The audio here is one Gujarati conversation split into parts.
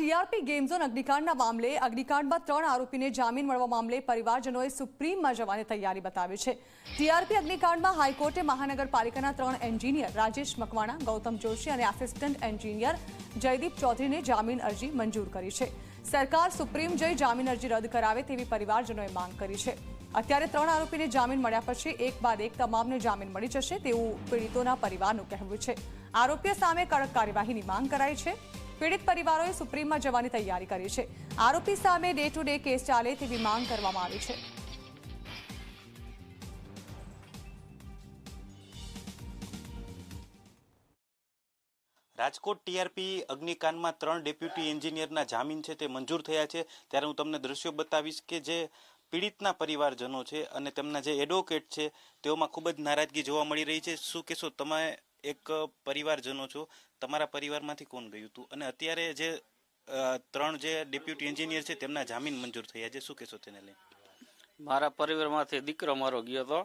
ટીઆરપી ગેમ ઝોન અગ્નિકાંડના મામલે અગ્નિકાંડમાં ત્રણ આરોપીને જામીન મળવા મામલે પરિવારજનોએ સુપ્રીમમાં જવાની તૈયારી બતાવી છે. ટીઆરપી અગ્નિકાંડમાં હાઈકોર્ટે મહાનગરપાલિકાના ત્રણ એન્જિનિયર રાજેશ મકવાણા, ગૌતમ જોશી અને આસિસ્ટન્ટ એન્જિનિયર જયદીપ ચૌધરીને જામીન અરજી મંજૂર કરી છે. સરકાર સુપ્રીમ જઈ જામીન અરજી રદ કરાવે તેવી પરિવારજનોએ માંગ કરી છે. અત્યારે ત્રણ આરોપીને જામીન મળ્યા પછી એક બાદ એક તમામને જામીન મળી જશે તેવું પીડિતોના પરિવારનું કહેવું છે. આરોપીઓ સામે કડક કાર્યવાહીની માંગ કરાઈ છે. પીડિત પરિવારોએ સુપ્રીમમાં જવાની તૈયારી કરી છે. આરોપી સામે ડે ટુ ડે કેસ ચાલે તેવી માંગ કરવામાં આવી છે. રાજકોટ ટીઆરપી અગ્નિકાંડમાં ત્રણ ડેપ્યુટી એન્જિનિયરના જામીન છે તે મંજૂર થયા છે. ત્યારે હું તમને દ્રશ્યો બતાવીશ કે જે પીડિતના પરિવારજનો છે અને તેમના જે એડવોકેટ છે તેઓમાં ખૂબ જ નારાજગી જોવા મળી રહી છે. શું કહેશો તમે એક પરિવારજનો છો. તમારા પરિવારમાંથી કોણ ગયું હતું અને અત્યારે જે ત્રણ જે ડેપ્યુટી એન્જિનિયર છે તેમના જામીન મંજૂર થયા છે. શું કહેશો તેને લઈને? મારા પરિવારમાંથી દીકરો મારો ગયો હતો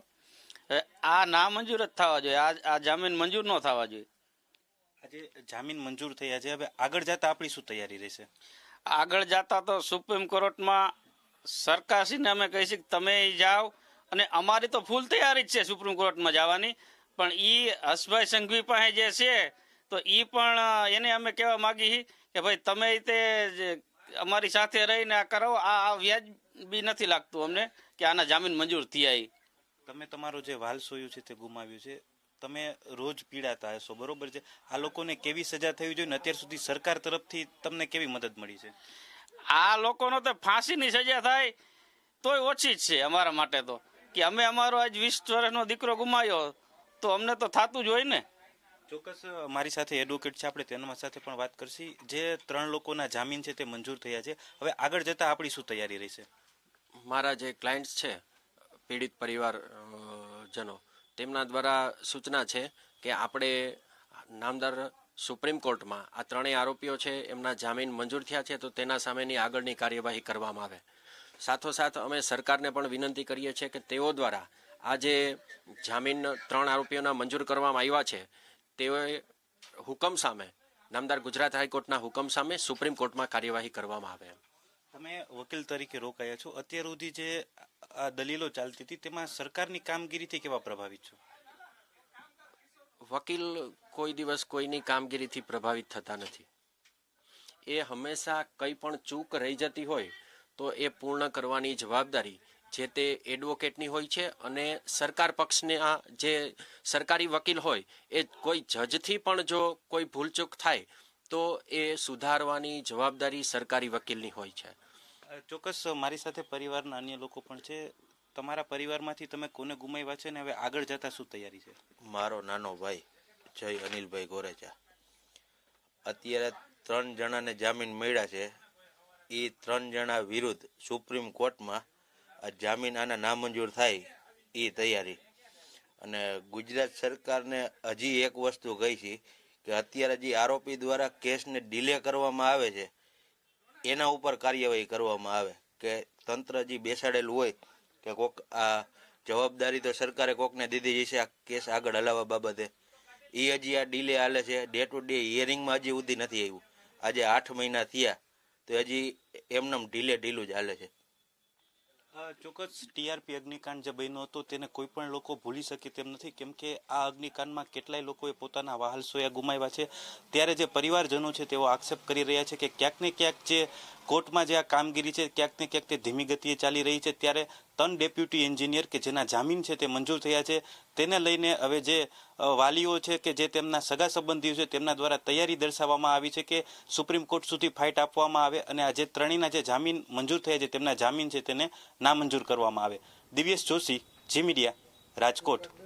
આ ના મંજૂર જ થવા જોઈએ. આ આ જામીન મંજૂર ન થવા જોઈએ. આજે જામીન મંજૂર થયા છે. હવે આગળ જતા આપણી શું તૈયારી રહેશે? આગળ જતા તો સુપ્રીમ કોર્ટમાં સરકારશ્રીને અમે કહીશું કે તમે જાઓ. અને અમારી તો ફૂલ તૈયારી જ છે સુપ્રીમ કોર્ટમાં જવાની. પણ ઈ હસભાઈ સંઘવી પાસે જે છે તો ઈ પણ એને અમે કહેવા માંગી કે ભાઈ તમે તે અમારી સાથે રહીને આ કરો આ વ્યાજ બી નથી લાગતું અમને કે આના જામીન મંજૂર થયા તમે તમારો જે વાલ સોયું છે તે ગુમાવ્યું છે તમે રોજ પીડાતા હશો બરોબર છે? આ લોકોને કેવી સજા થવી જોઈએ અત્યાર સુધી સરકાર તરફથી તમને કેવી મદદ મળી છે? આ લોકોનો તો ફાંસીની સજા થાય તોય ઓછી જ છે અમારા માટે તો. કે અમે અમારો આજ વીસ વર્ષનો દીકરો ગુમાવ્યો તો અમને તો થતું જ હોય ને. ચોક્કસ મારી સાથે એડવોકેટ છે આપણે તેના સાથે પણ વાત કરશી. જે ત્રણ લોકોના જામીન છે તે મંજૂર થયા છે. હવે આગળ જતા આપણી શું તૈયારી રહેશે? મારા જે ક્લાયન્ટ્સ છે પીડિત પરિવાર જનો તેમના દ્વારા સૂચના છે કે આપણે નામદાર સુપ્રીમ કોર્ટમાં આ ત્રણેય આરોપીઓ છે એમના જામીન મંજૂર થયા છે તો તેના સામેની આગળની કાર્યવાહી કરવામાં આવે. સાથોસાથ અમે સરકારને પણ વિનંતી કરીએ છીએ કે તેઓ દ્વારા આ જે જામીન ત્રણ આરોપીઓના મંજૂર કરવામાં આવ્યા છે. તેઓએ હુકમ સામે નામદાર ગુજરાત હાઈકોર્ટના હુકમ સામે સુપ્રીમ કોર્ટમાં કાર્યવાહી કરવામાં આવે તમે વકીલ તરીકે રોકાયા છો. અત્યાર સુધી જે આ દલીલો ચાલતી હતી તેમાં સરકારની કામગીરીથી કેવા પ્રભાવિત છો? વકીલ કોઈ દિવસ કોઈની કામગીરીથી પ્રભાવિત થતા નથી. એ હંમેશા કંઈ પણ ચૂક રહી જતી હોય તો એ પૂર્ણ કરવાની જવાબદારી જે તે એડવોકેટની હોય છે અને સરકાર પક્ષને આ જે સરકારી વકીલ હોય એ કોઈ જજથી પણ જો કોઈ ભૂલચૂક થાય તો એ સુધારવાની જવાબદારી સરકારી વકીલની હોય છે. ચોક્કસ મારી સાથે પરિવારના અન્ય લોકો પણ છે. તમારા પરિવારમાંથી તમે કોને ગુમાવ્યા છે ને હવે આગળ જતા શું તૈયારી છે? મારો નાનો ભાઈ જય અનિલભાઈ ગોરેચા. અત્યારે ત્રણ જણાને જામીન મળ્યા છે. એ ત્રણ જણા વિરુદ્ધ સુપ્રીમ કોર્ટમાં આ જામીન આના નામંજૂર થાય એ તૈયારી. અને ગુજરાત સરકારને હજી એક વસ્તુ કહી છે કે અત્યારે જે આરોપી દ્વારા કેસને ડિલે કરવામાં આવે છે, એના ઉપર કાર્યવાહી કરવામાં આવે. કે તંત્ર જે બેસાડેલું હોય કે કોક આ જવાબદારી તો સરકારે કોકને દીધી છે, આ કેસ આગળ હલાવવા બાબતે. એ હજી આ ડીલે હાલે છે ડે ટુ ડે હિયરિંગમાં હજી સુધી નથી આવ્યું. આજે આઠ મહિના થયા, તો હજી એમનેમ ઢીલે ઢીલું જ હાલે છે. ચોક્કસ ટીઆરપી અગ્નિકાંડ જે બન્યો હતો તેને કોઈ પણ લોકો ભૂલી શકે તેમ નથી. કેમ કે આ અગ્નિકાંડમાં કેટલાય લોકોએ પોતાના વાહલ સોયા ગુમાવ્યા છે. ત્યારે જે પરિવારજનો છે તેઓ આક્ષેપ કરી રહ્યા છે કે ક્યાંક ને ક્યાંક જે કોર્ટમાં જે આ કામગીરી છે, ક્યાંક ને ક્યાંક તે ધીમી ગતિએ ચાલી રહી છે, ત્યારે ત્રણ ડેપ્યુટી એન્જિનિયર કે જેના જામીન છે તે મંજૂર થયા છે, તેને લઈને હવે જે વાલીઓ છે કે જે તેમના સગા સંબંધીઓ છે, તેમના દ્વારા તૈયારી દર્શાવવામાં આવી છે કે સુપ્રીમ કોર્ટ સુધી ફાઇટ આપવામાં આવે અને આ જે ત્રણેયના જે જામીન મંજૂર થયા છે, તેમના જામીન છે તેને નામંજૂર કરવામાં આવે. દિવ્યેશ જોશી, જી મીડિયા, રાજકોટ.